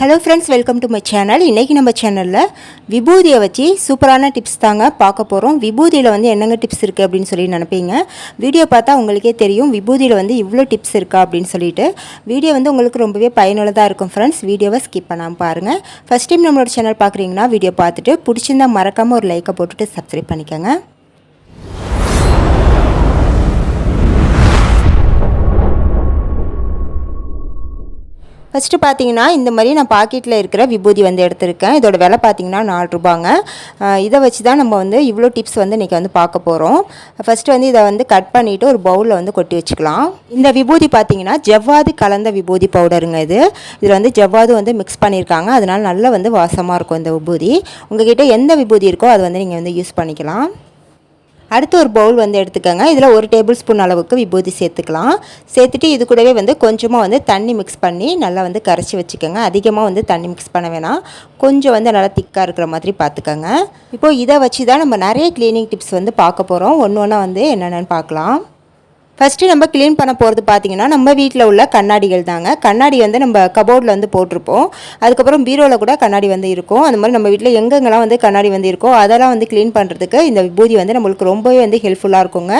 Hello friends welcome to my channel இன்றைக்கி நம்ம சேனலில் விபூதியை வச்சு சூப்பரான டிப்ஸ் தாங்க பார்க்க போகிறோம் விபூதியில் வந்து என்னங்க டிப்ஸ் இருக்குது அப்படின்னு சொல்லி நினைப்பீங்க. வீடியோ பார்த்தா உங்களுக்கே தெரியும் விபூதியில் வந்து இவ்வளோ டிப்ஸ் இருக்கா அப்படின்னு சொல்லிட்டு. வீடியோ வந்து உங்களுக்கு ரொம்பவே பயனுள்ளதாக இருக்கும் ஃப்ரெண்ட்ஸ் வீடியோவை ஸ்கிப் பண்ணாமல் பாருங்கள் ஃபஸ்ட் டைம் நம்மளோட சேனல் பார்க்குறீங்கன்னா வீடியோ பார்த்துட்டு பிடிச்சிருந்தா மறக்காமல் ஒரு லைக்கை போட்டுட்டு சப்ஸ்கிரைப் பண்ணிக்கோங்க. ஃபஸ்ட்டு பார்த்தீங்கன்னா இந்த மாதிரி நான் பாக்கெட்டில் இருக்கிற விபூதி வந்து எடுத்திருக்கேன். இதோட விலை பார்த்தீங்கன்னா நாலு ரூபாங்க. இதை வச்சு தான் நம்ம வந்து இவ்வளோ டிப்ஸ் வந்து இன்றைக்கி வந்து பார்க்க போகிறோம் ஃபஸ்ட்டு வந்து இதை வந்து கட் பண்ணிவிட்டு ஒரு பவுலில் வந்து கொட்டி வச்சுக்கலாம். இந்த விபூதி பார்த்தீங்கன்னா ஜவ்வாது கலந்த விபூதி பவுடருங்க இது. இதில் வந்து ஜவ்வாது வந்து மிக்ஸ் பண்ணியிருக்காங்க அதனால் நல்லா வந்து வாசமாக இருக்கும் இந்த விபூதி. உங்ககிட்ட எந்த விபூதி இருக்கோ அது வந்து நீங்கள் வந்து யூஸ் பண்ணிக்கலாம். அடுத்து ஒரு பவுல் வந்து எடுத்துக்கோங்க. இதில் ஒரு டேபிள் ஸ்பூன் அளவுக்கு விபூதி சேர்த்துக்கலாம். சேர்த்துட்டு இது கூடவே வந்து கொஞ்சமாக வந்து தண்ணி மிக்ஸ் பண்ணி நல்லா வந்து கரைச்சி வச்சுக்கோங்க. அதிகமாக வந்து தண்ணி மிக்ஸ் பண்ண வேணாம். கொஞ்சம் வந்து நல்லா திக்காக இருக்கிற மாதிரி பார்த்துக்கோங்க. இப்போது இதை வச்சு தான் நம்ம நிறைய க்ளீனிங் டிப்ஸ் வந்து பார்க்க போகிறோம் ஒன்று ஒன்றா வந்து என்னென்னு பார்க்கலாம். ஃபஸ்ட்டு நம்ம க்ளீன் பண்ண போகிறது பார்த்தீங்கன்னா நம்ம வீட்டில் உள்ள கண்ணாடிகள் தாங்க. கண்ணாடி வந்து நம்ம கபோர்டில் வந்து போட்டிருப்போம். அதுக்கப்புறம் பீரோவில் கூட கண்ணாடி வந்து இருக்கும். அந்த மாதிரி நம்ம வீட்டில் எங்கெங்கெல்லாம் வந்து கண்ணாடி வந்து இருக்கோ அதெல்லாம் வந்து க்ளீன் பண்ணுறதுக்கு இந்த விபூதி வந்து நம்மளுக்கு ரொம்பவே வந்து ஹெல்ப்ஃபுல்லாக இருக்குங்க.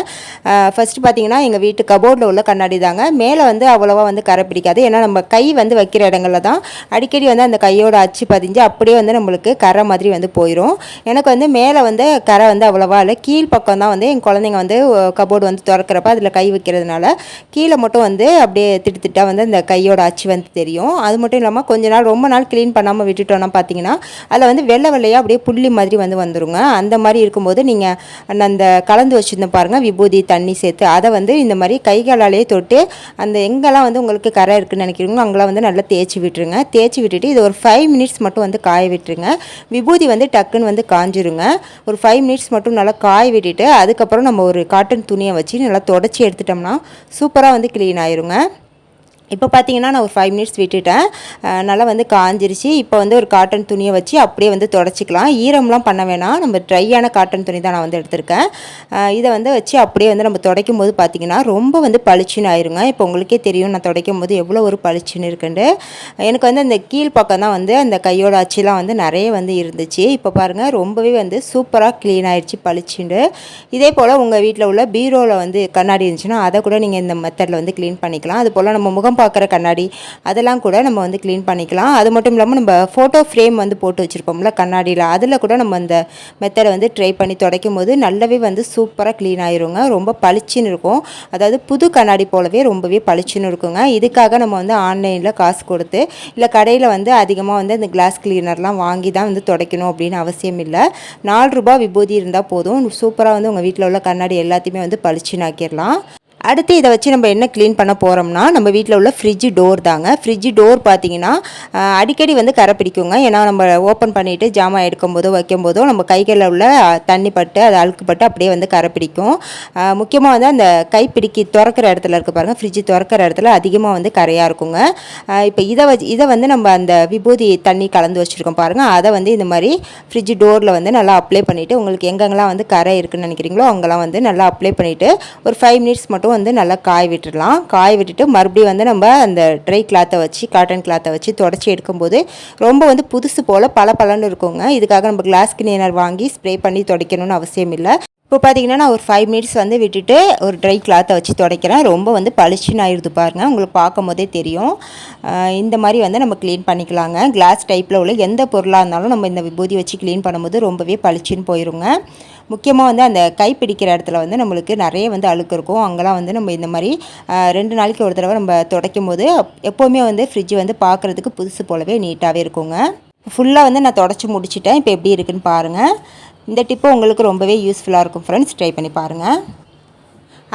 ஃபஸ்ட்டு பார்த்தீங்கன்னா எங்கள் வீட்டு கபோர்டில் உள்ள கண்ணாடி தாங்க. மேலே வந்து அவ்வளோவா வந்து கரை பிடிக்காது. ஏன்னா நம்ம கை வந்து வைக்கிற இடங்களில் தான் அடிக்கடி வந்து அந்த கையோட அச்சு பதிஞ்சு அப்படியே வந்து நம்மளுக்கு கரை மாதிரி வந்து போயிடும் எனக்கு வந்து மேலே வந்து கரை வந்து அவ்வளோவா இல்லை. கீழ் பக்கம் தான் வந்து என் குழந்தைங்க வந்து கபோர்டு வந்து திறக்கிறப்ப அதில் கை வைக்கிறதுனால கீழே மட்டும் வந்து அப்படியே திட்டு வந்து அந்த கையோட அச்சு வந்து தெரியும். அது மட்டும் இல்லாமல் கொஞ்ச நாள் ரொம்ப நாள் க்ளீன் பண்ணாமல் விட்டுட்டோம்னா பார்த்தீங்கன்னா அதில் வந்து வெள்ளை வெள்ளையாக அப்படியே புள்ளி மாதிரி வந்து வந்துருங்க. அந்த மாதிரி இருக்கும்போது நீங்கள் அந்த கலந்து வச்சுருந்தோம் பாருங்கள் விபூதி தண்ணி சேர்த்து அதை வந்து இந்த மாதிரி கைகளாலேயே தொட்டு அந்த எங்கெல்லாம் வந்து உங்களுக்கு கரை இருக்குன்னு நினைக்கிறீங்களோ அங்கெல்லாம் வந்து நல்லா தேய்ச்சி விட்டுருங்க. தேய்ச்சி விட்டுட்டு இது ஒரு ஃபைவ் மினிட்ஸ் மட்டும் வந்து காய விட்டுருங்க. விபூதி வந்து டக்குன்னு வந்து காஞ்சிருங்க. ஒரு ஃபைவ் மினிட்ஸ் மட்டும் நல்லா காய விட்டுட்டு அதுக்கப்புறம் நம்ம ஒரு காட்டன் துணியை வச்சு நல்லா தொடச்சி எடுத்துட்டோம்னா சூப்பராக வந்து க்ளீன் ஆயிருங்க. இப்போ பார்த்தீங்கன்னா நான் ஒரு ஃபைவ் மினிட்ஸ் விட்டுட்டேன். நல்லா வந்து காஞ்சிருச்சு. இப்போ வந்து ஒரு காட்டன் துணியை வச்சு அப்படியே வந்து தொடச்சிக்கலாம். ஈரம்லாம் பண்ண வேணாம். நம்ம ட்ரையான காட்டன் துணி தான் நான் வந்து எடுத்திருக்கேன். இதை வந்து வச்சு அப்படியே வந்து நம்ம துடைக்கும் போது பார்த்தீங்கன்னா ரொம்ப வந்து பளிச்சுன்னு ஆயிருங்க. இப்போ உங்களுக்கே தெரியும் நான் துடைக்கும் போது எவ்வளோ ஒரு பளிச்சுன்னு இருக்குண்டு எனக்கு வந்து அந்த கீழ் பக்கம் தான் வந்து அந்த கையோட அச்சுலாம் வந்து நிறைய வந்து இருந்துச்சு. இப்போ பாருங்கள் ரொம்பவே வந்து சூப்பராக க்ளீன் ஆயிடுச்சு பளிச்சுண்டு இதே போல் உங்கள் வீட்டில் உள்ள பீரோவில் வந்து கண்ணாடி இருந்துச்சுன்னா அதை கூட நீங்கள் இந்த மெத்தடில் வந்து க்ளீன் பண்ணிக்கலாம். அது போல் நம்ம முகம் பார்க்குற கண்ணாடி அதெல்லாம் கூட நம்ம வந்து க்ளீன் பண்ணிக்கலாம். அது மட்டும் இல்லாமல் நம்ம ஃபோட்டோ ஃப்ரேம் வந்து போட்டு வச்சுருப்போம்ல கண்ணாடியில். அதில் கூட நம்ம அந்த மெத்தடை வந்து ட்ரை பண்ணி துடைக்கும் போது நல்லாவே வந்து சூப்பராக க்ளீன் ஆயிருங்க. ரொம்ப பளிச்சுன்னு இருக்கும். அதாவது புது கண்ணாடி போலவே ரொம்பவே பளிச்சுன்னு இருக்குங்க. இதுக்காக நம்ம வந்து ஆன்லைனில் காசு கொடுத்து இல்லை கடையில் வந்து அதிகமாக வந்து இந்த கிளாஸ் கிளீனர்லாம் வாங்கி தான் வந்து துடைக்கணும் அப்படின்னு அவசியம் இல்லை. நாலு ரூபா விபூதி இருந்தால் போதும். சூப்பராக வந்து உங்கள் வீட்டில் உள்ள கண்ணாடி எல்லாத்தையுமே வந்து பளிச்சுன்னு ஆக்கிடலாம். அடுத்து இதை வச்சு நம்ம என்ன க்ளீன் பண்ண போகிறோம்னா நம்ம வீட்டில் உள்ள ஃப்ரிட்ஜ் டோர் தாங்க. ஃப்ரிட்ஜ் டோர் பார்த்தீங்கன்னா அடிக்கடி வந்து கரை பிடிக்குங்க. ஏன்னா நம்ம ஓப்பன் பண்ணிவிட்டு ஜாமான் எடுக்கும்போதோ வைக்கும்போதோ நம்ம கைகளில் உள்ள தண்ணி பட்டு அது அழுக்குப்பட்டு அப்படியே வந்து கரை பிடிக்கும். முக்கியமாக வந்து அந்த கை பிடிக்கி திறக்கிற இடத்துல இருக்க பாருங்கள் ஃப்ரிட்ஜ் திறக்கிற இடத்துல அதிகமாக வந்து கரையாக இருக்குங்க. இப்போ இதை வச்சு இதை வந்து நம்ம அந்த விபூதி தண்ணி கலந்து வச்சுருக்கோம் பாருங்கள் அதை வந்து இந்த மாதிரி ஃப்ரிட்ஜ் டோரில் வந்து நல்லா அப்ளை பண்ணிவிட்டு உங்களுக்கு எங்கெங்கெல்லாம் வந்து கரை இருக்குன்னு நினைக்கிறீங்களோ அங்கெல்லாம் வந்து நல்லா அப்ளை பண்ணிவிட்டு ஒரு ஃபைவ் மினிட்ஸ் மட்டும் வந்து நல்லா காய விட்டுடலாம். காய விட்டுட்டு மறுபடியும் வந்து நம்ம அந்த ட்ரை கிளாத்தை வச்சு காட்டன் கிளாத்தை வச்சு தொடச்சி எடுக்கும்போது ரொம்ப வந்து புதுசு போல் பல பலன்னு இருக்குங்க. இதுக்காக நம்ம கிளாஸ் கிளீனர் வாங்கி ஸ்ப்ரே பண்ணி துடைக்கணும்னு அவசியம் இல்லை. இப்போ பார்த்தீங்கன்னா நான் ஒரு ஃபைவ் மினிட்ஸ் வந்து விட்டுட்டு ஒரு ட்ரை கிளாத்தை வச்சு துடைக்கிறேன். ரொம்ப வந்து பளிச்சுன்னு ஆயிடுது பாருங்கள் உங்களுக்கு பார்க்கும் போதே தெரியும் இந்த மாதிரி வந்து நம்ம க்ளீன் பண்ணிக்கலாங்க. கிளாஸ் டைப்பில் உள்ள எந்த பொருளாக இருந்தாலும் நம்ம இந்த விபூதி வச்சு க்ளீன் பண்ணும்போது ரொம்பவே பளிச்சுன்னு போயிருங்க. முக்கியமாக வந்து அந்த கை பிடிக்கிற இடத்துல வந்து நம்மளுக்கு நிறைய வந்து அழுக்கு இருக்கும். அங்கெல்லாம் வந்து நம்ம இந்த மாதிரி ரெண்டு நாளைக்கு ஒரு தடவை நம்ம துடைக்கும் போது எப்போவுமே வந்து ஃப்ரிட்ஜ் வந்து பார்க்குறதுக்கு புதுசு போலவே நீட்டாகவே இருக்குங்க. ஃபுல்லாக வந்து நான் தொடச்சி முடிச்சிட்டேன். இப்போ எப்படி இருக்குன்னு பாருங்கள் இந்த டிப்பு உங்களுக்கு ரொம்பவே யூஸ்ஃபுல்லாக இருக்கும் ஃப்ரெண்ட்ஸ் ட்ரை பண்ணி பாருங்கள்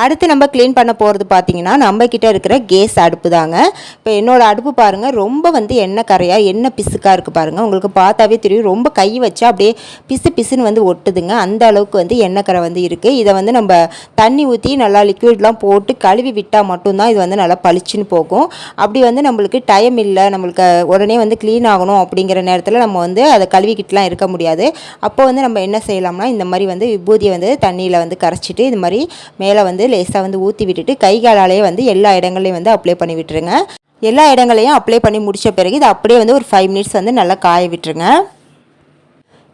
அடுத்து நம்ம க்ளீன் பண்ண போகிறது பார்த்தீங்கன்னா நம்ம இருக்கிற கேஸ் அடுப்பு தாங்க. இப்போ என்னோடய அடுப்பு பாருங்கள் ரொம்ப வந்து எண்ணெய் கரையாக எண்ணெய் பிசுக்காக இருக்குது பாருங்கள் உங்களுக்கு பார்த்தாவே தெரியும் ரொம்ப கை வச்சா அப்படியே பிசு பிசுன்னு வந்து ஒட்டுதுங்க. அந்த அளவுக்கு வந்து எண்ணெய் கரை வந்து இருக்குது இதை வந்து நம்ம தண்ணி ஊற்றி நல்லா லிக்விட்லாம் போட்டு கழுவி விட்டால் மட்டும்தான் இது வந்து நல்லா பளிச்சுன்னு போகும். அப்படி வந்து நம்மளுக்கு டைம் இல்லை. நம்மளுக்கு உடனே வந்து க்ளீன் ஆகணும் அப்படிங்கிற நேரத்தில் நம்ம வந்து அதை கழுவிக்கிட்டுலாம் இருக்க முடியாது. அப்போ வந்து நம்ம என்ன செய்யலாம்னா இந்த மாதிரி வந்து விபூதியை வந்து தண்ணியில் வந்து கரைச்சிட்டு இது மாதிரி மேலே வந்து லேசாக வந்து ஊற்றி விட்டுட்டு கை காலாலேயே வந்து எல்லா இடங்களையும் வந்து அப்ளை பண்ணி விட்டுருங்க. எல்லா இடங்களையும் அப்ளை பண்ணி முடித்த பிறகு இது அப்படியே வந்து ஒரு ஃபைவ் மினிட்ஸ் வந்து நல்லா காய விட்டுருங்க.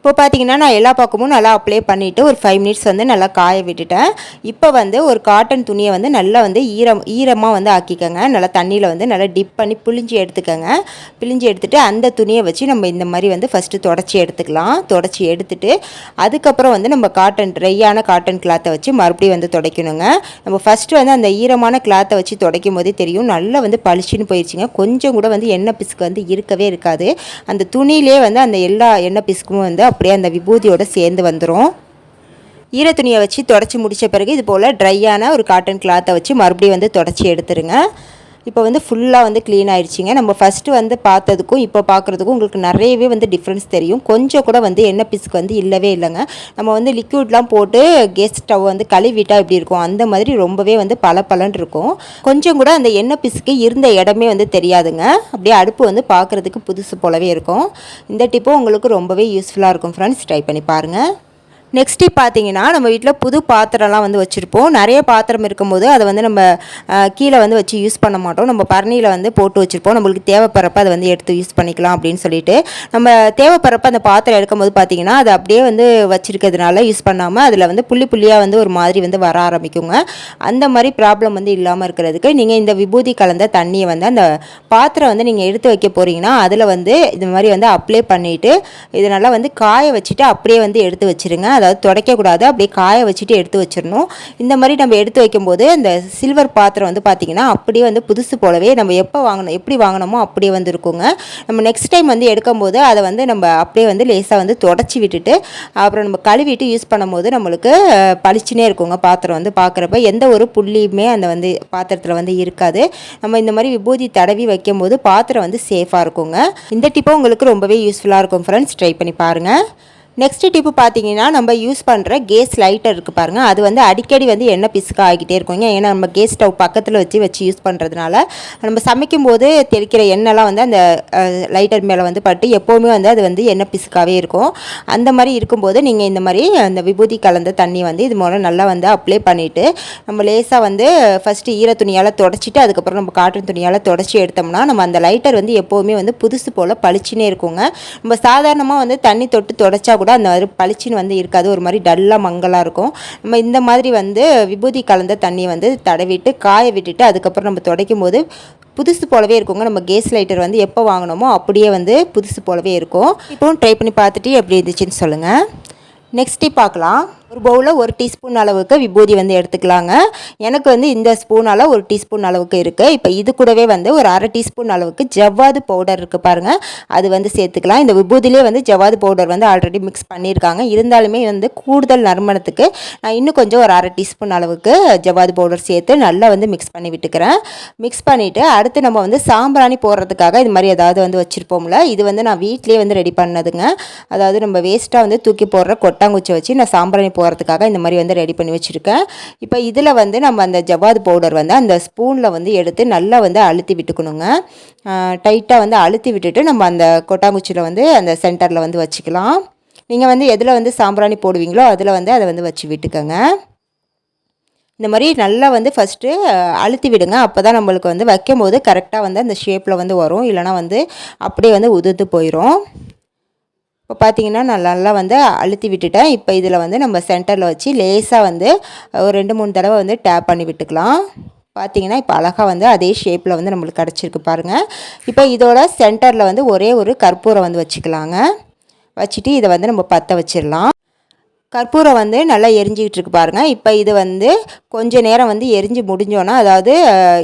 இப்போ பார்த்தீங்கன்னா நான் எல்லா பக்கமும் நல்லா அப்ளை பண்ணிவிட்டு ஒரு ஃபைவ் மினிட்ஸ் வந்து நல்லா காய விட்டுட்டேன். இப்போ வந்து ஒரு காட்டன் துணியை வந்து நல்லா வந்து ஈரம் ஈரமாக வந்து ஆக்கிக்கோங்க. நல்லா தண்ணியில் வந்து நல்லா டிப் பண்ணி பிழிஞ்சி எடுத்துக்கோங்க. பிழிஞ்சி எடுத்துகிட்டு அந்த துணியை வச்சு நம்ம இந்த மாதிரி வந்து ஃபஸ்ட்டு தொடச்சி எடுத்துக்கலாம். தொடச்சி எடுத்துட்டு அதுக்கப்புறம் வந்து நம்ம காட்டன் ட்ரையான காட்டன் கிளாத்தை வச்சு மறுபடியும் வந்து துடைக்கணுங்க. நம்ம ஃபஸ்ட்டு வந்து அந்த ஈரமான கிளாத்தை வச்சு துடைக்கும் போதே தெரியும். நல்லா வந்து பளிச்சுன்னு போயிடுச்சுங்க கொஞ்சம் கூட வந்து எண்ணெய் பிசுக்கு வந்து இருக்கவே இருக்காது. அந்த துணியிலே வந்து அந்த எல்லா எண்ணெய் பிசுக்கும் வந்து அப்படியே அந்த விபூதியோட சேர்ந்து வந்துடும் ஈர துணியை வச்சு தொடச்சி முடித்த பிறகு இது போல் ட்ரையான ஒரு காட்டன் கிளாத்தை வச்சு மறுபடியும் வந்து தொடச்சி எடுத்துருங்க. இப்போ வந்து ஃபுல்லாக வந்து க்ளீன் ஆயிடுச்சிங்க. நம்ம ஃபஸ்ட்டு வந்து பார்த்ததுக்கும் இப்போ பார்க்குறதுக்கும் உங்களுக்கு நிறையவே வந்து டிஃப்ரென்ஸ் தெரியும். கொஞ்சம் கூட வந்து எண்ணெய் பிசுக்கு வந்து இல்லவே இல்லைங்க. நம்ம வந்து லிக்யூட்லாம் போட்டு கேஸ் ஸ்டவ் வந்து கழுவிட்டால் எப்படி இருக்கும்? அந்த மாதிரி ரொம்பவே வந்து பல பலன் இருக்கும். கொஞ்சம் கூட அந்த எண்ணெய் பிசுக்கு இருந்த இடமே வந்து தெரியாதுங்க. அப்படியே அடுப்பு வந்து பார்க்குறதுக்கு புதுசு போலவே இருக்கும். இந்த டிப்பும் உங்களுக்கு ரொம்பவே யூஸ்ஃபுல்லாக இருக்கும் ஃப்ரெண்ட்ஸ் ட்ரை பண்ணி பாருங்கள் நெக்ஸ்ட்டு பார்த்தீங்கன்னா நம்ம வீட்டில் புது பாத்திரம்லாம் வந்து வச்சுருப்போம். நிறைய பாத்திரம் இருக்கும்போது அதை வந்து நம்ம கீழே வந்து வச்சு யூஸ் பண்ண மாட்டோம். நம்ம பரணியில் வந்து போட்டு வச்சுருப்போம். நம்மளுக்கு தேவைப்படுறப்ப அதை வந்து எடுத்து யூஸ் பண்ணிக்கலாம் அப்படின்னு சொல்லிட்டு. நம்ம தேவைப்படுறப்ப அந்த பாத்திரம் எடுக்கும்போது பார்த்தீங்கன்னா அதை அப்படியே வந்து வச்சுருக்கிறதுனால யூஸ் பண்ணாமல் அதில் வந்து புள்ளி புள்ளியாக வந்து ஒரு மாதிரி வந்து வர ஆரம்பிக்குங்க. அந்த மாதிரி ப்ராப்ளம் வந்து இல்லாமல் இருக்கிறதுக்கு நீங்கள் இந்த விபூதி கலந்த தண்ணியை வந்து அந்த பாத்திரம் வந்து நீங்கள் எடுத்து வைக்க போகிறீங்கன்னா அதில் வந்து இது மாதிரி வந்து அப்ளை பண்ணிவிட்டு இது நல்லா வந்து காய வச்சுட்டு அப்படியே வந்து எடுத்து வச்சுருங்க. அதாவது துடைக்கக்கூடாது அப்படியே காய வச்சுட்டு எடுத்து வச்சிடணும். இந்த மாதிரி நம்ம எடுத்து வைக்கும்போது இந்த சில்வர் பாத்திரம் வந்து பார்த்திங்கன்னா அப்படியே வந்து புதுசு போலவே நம்ம எப்போ வாங்கணும் எப்படி வாங்கினோமோ அப்படியே வந்து இருக்குங்க நம்ம நெக்ஸ்ட் டைம் வந்து எடுக்கும்போது அதை வந்து நம்ம அப்படியே வந்து லேசாக வந்து தொடச்சி விட்டுட்டு அப்புறம் நம்ம கழுவிட்டு யூஸ் பண்ணும்போது நம்மளுக்கு பளிச்சுனே இருக்குங்க பாத்திரம் வந்து பார்க்குறப்ப எந்த ஒரு புள்ளியுமே அந்த வந்து பாத்திரத்தில் வந்து இருக்காது. நம்ம இந்த மாதிரி விபூதி தடவி வைக்கும்போது பாத்திரம் வந்து சேஃபாக இருக்குங்க. இந்த டிப்போ உங்களுக்கு ரொம்பவே யூஸ்ஃபுல்லாக இருக்கும் ஃப்ரெண்ட்ஸ் ட்ரை பண்ணி பாருங்கள் நெக்ஸ்ட் டிப்பு பார்த்தீங்கன்னா நம்ம யூஸ் பண்ணுற கேஸ் லைட்டர் இருக்குது பாருங்கள் அது வந்து அடிக்கடி வந்து எண்ணெய் பிசுக்க ஆகிட்டே இருக்குங்க. ஏன்னா நம்ம கேஸ் ஸ்டவ் பக்கத்தில் வச்சு வச்சு யூஸ் பண்ணுறதுனால நம்ம சமைக்கும் போது தெளிக்கிற எண்ணெய்லாம் வந்து அந்த லைட்டர் மேலே வந்து பட்டு எப்போவுமே வந்து அது வந்து எண்ணெய் பிசுக்காகவே இருக்கும். அந்த மாதிரி இருக்கும்போது நீங்கள் இந்த மாதிரி அந்த விபூதி கலந்த தண்ணி வந்து இது மூலம் நல்லா வந்து அப்ளை பண்ணிவிட்டு நம்ம லேசாக வந்து ஃபஸ்ட்டு ஈர துணியால் தொடச்சிட்டு அதுக்கப்புறம் நம்ம காட்டன் துணியால் தொடச்சி எடுத்தோம்னா நம்ம அந்த லைட்டர் வந்து எப்போவுமே வந்து புதுசு போல் பளிச்சுனே இருக்குங்க. நம்ம சாதாரணமாக வந்து தண்ணி தொட்டு தொடச்சா கூட அந்த மாதிரி பளிச்சின்னு வந்து இருக்காது. ஒரு மாதிரி டல்லாக மங்கலாக இருக்கும். நம்ம இந்த மாதிரி வந்து விபூதி கலந்த தண்ணியை வந்து தடவிட்டு காய விட்டுட்டு அதுக்கப்புறம் நம்ம துடைக்கும் போது புதுசு போலவே இருக்குங்க. நம்ம கேஸ் லைட்டர் வந்து எப்போ வாங்கினோமோ அப்படியே வந்து புதுசு போலவே இருக்கும். இப்போவும் ட்ரை பண்ணி பார்த்துட்டு எப்படி இருந்துச்சுன்னு சொல்லுங்கள் நெக்ஸ்ட்டு பார்க்கலாம். ஒரு பவுலில் ஒரு டீஸ்பூன் அளவுக்கு விபூதி வந்து எடுத்துக்கலாங்க. எனக்கு வந்து இந்த ஸ்பூனால் ஒரு டீஸ்பூன் அளவுக்கு இருக்குது இப்போ இது கூடவே வந்து ஒரு அரை டீஸ்பூன் அளவுக்கு ஜவ்வாது பவுடர் இருக்குது பாருங்கள் அது வந்து சேர்த்துக்கலாம். இந்த விபூதிலே வந்து ஜவ்வாது பவுடர் வந்து ஆல்ரெடி மிக்ஸ் பண்ணியிருக்காங்க இருந்தாலுமே வந்து கூடுதல் நறுமணத்துக்கு நான் இன்னும் கொஞ்சம் ஒரு அரை டீஸ்பூன் அளவுக்கு ஜவ்வாது பவுடர் சேர்த்து நல்லா வந்து மிக்ஸ் பண்ணி விட்டுக்கிறேன். மிக்ஸ் பண்ணிவிட்டு அடுத்து நம்ம வந்து சாம்பிராணி போடுறதுக்காக இது மாதிரி ஏதாவது வந்து வச்சுருப்போம்ல. இது வந்து நான் வீட்லேயே வந்து ரெடி பண்ணதுங்க. அதாவது நம்ம வேஸ்ட்டாக வந்து தூக்கி போடுற கொட்டாங்குச்சி வச்சு நான் சாம்பிராணி போகிறதுக்காக இந்த மாதிரி வந்து ரெடி பண்ணி வச்சுருக்கேன். இப்போ இதில் வந்து நம்ம அந்த ஜவ்வாது பவுடர் வந்து அந்த ஸ்பூனில் வந்து எடுத்து நல்லா வந்து அழுத்தி விட்டுக்கணுங்க. டைட்டாக வந்து அழுத்தி விட்டுட்டு நம்ம அந்த கொட்டாங்குச்சியில் வந்து அந்த சென்டரில் வந்து வச்சுக்கலாம். நீங்கள் வந்து எதில் வந்து சாம்பிராணி போடுவீங்களோ அதில் வந்து அதை வந்து வச்சு விட்டுக்கோங்க. இந்த மாதிரி நல்லா வந்து ஃபஸ்ட்டு அழுத்தி விடுங்க. அப்போ தான் நம்மளுக்கு வந்து வைக்கும் போது கரெக்டாக வந்து அந்த ஷேப்பில் வந்து வரும். இல்லைனா வந்து அப்படியே வந்து உதுத்து போயிடும் இப்போ பார்த்தீங்கன்னா நான் நல்லா வந்து அழுத்தி விட்டுட்டேன். இப்போ இதில் வந்து நம்ம சென்டரில் வச்சு லேசாக வந்து ஒரு ரெண்டு மூணு தடவை வந்து டேப் பண்ணி விட்டுக்கலாம். பார்த்தீங்கன்னா இப்போ அழகாக வந்து அதே ஷேப்பில் வந்து நம்மளுக்கு கிடச்சிருக்கு பாருங்கள் இப்போ இதோட சென்டரில் வந்து ஒரே ஒரு கற்பூரம் வந்து வச்சுக்கலாங்க. வச்சுட்டு இதை வந்து நம்ம பற்ற வச்சிடலாம். கற்பூரம் வந்து நல்லா எரிஞ்சிக்கிட்டு இருக்கு பாருங்கள் இப்போ இது வந்து கொஞ்ச நேரம் வந்து எரிஞ்சு முடிஞ்சோன்னா அதாவது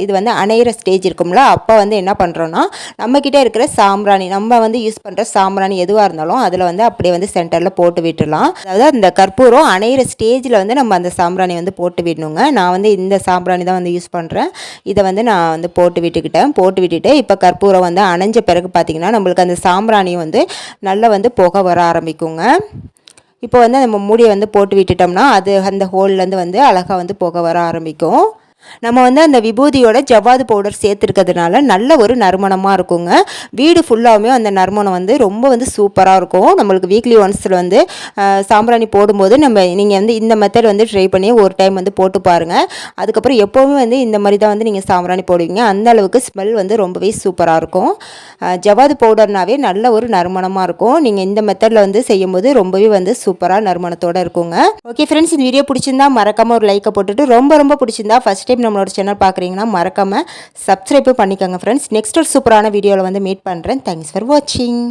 இது வந்து அணையிற ஸ்டேஜ் இருக்கும்ல அப்போ வந்து என்ன பண்ணுறோன்னா நம்மக்கிட்ட இருக்கிற சாம்பிராணி நம்ம வந்து யூஸ் பண்ணுற சாம்பிராணி எதுவாக இருந்தாலும் அதில் வந்து அப்படியே வந்து சென்டரில் போட்டு விட்டுடலாம். அதாவது அந்த கற்பூரம் அணையிற ஸ்டேஜில் வந்து நம்ம அந்த சாம்பிராணி வந்து போட்டு விடணுங்க. நான் வந்து இந்த சாம்பிராணி தான் வந்து யூஸ் பண்ணுறேன் இதை வந்து நான் வந்து போட்டு விட்டுக்கிட்டேன். போட்டு விட்டுட்டு இப்போ கற்பூரம் வந்து அணைஞ்ச பிறகு பார்த்திங்கன்னா நம்மளுக்கு அந்த சாம்பிராணி வந்து நல்லா வந்து புகை வர ஆரம்பிக்குங்க. இப்போ வந்து நம்ம மூடியை வந்து போட்டு விட்டுட்டோம்னா அது அந்த ஹோல்லேருந்து வந்து அழகாக வந்து புகை வர ஆரம்பிக்கும். நம்ம வந்து அந்த விபூதியோட ஜவ்வாது பவுடர் சேர்த்துருக்கிறதுனால நல்ல ஒரு நறுமணமாக இருக்குங்க. வீடு ஃபுல்லாகவுமே அந்த நறுமணம் வந்து ரொம்ப வந்து சூப்பராக இருக்கும். நம்மளுக்கு வீக்லி ஒன்ஸில் வந்து சாம்பிராணி போடும்போது நம்ம நீங்கள் வந்து இந்த மெத்தட் வந்து ட்ரை பண்ணி ஒரு டைம் வந்து போட்டு பாருங்கள் அதுக்கப்புறம் எப்போவுமே வந்து இந்த மாதிரி தான் வந்து நீங்கள் சாம்பிராணி போடுவீங்க. அந்த அளவுக்கு ஸ்மெல் வந்து ரொம்பவே சூப்பராக இருக்கும். ஜவ்வாது பவுடர்னாவே நல்ல ஒரு நறுமணமாக இருக்கும். நீங்கள் இந்த மெத்தடில் வந்து செய்யும்போது ரொம்பவே வந்து சூப்பராக நறுமணத்தோடு இருக்குங்க. ஓகே ஃப்ரெண்ட்ஸ் இந்த வீடியோ பிடிச்சிருந்தா மறக்காமல் ஒரு லைக்கை போட்டுட்டு ரொம்ப ரொம்ப பிடிச்சிருந்தா ஃபஸ்ட் டைம் நம்மளோட சேனல் பார்க்குறீங்கன்னா மறக்காமல் சப்ஸ்கிரைப் பண்ணிக்கோங்க ஃப்ரெண்ட்ஸ் நெக்ஸ்ட் ஒரு சூப்பரான வீடியோவில் வந்து மீட் பண்ணுறேன் தேங்க்ஸ் ஃபார் வாட்சிங்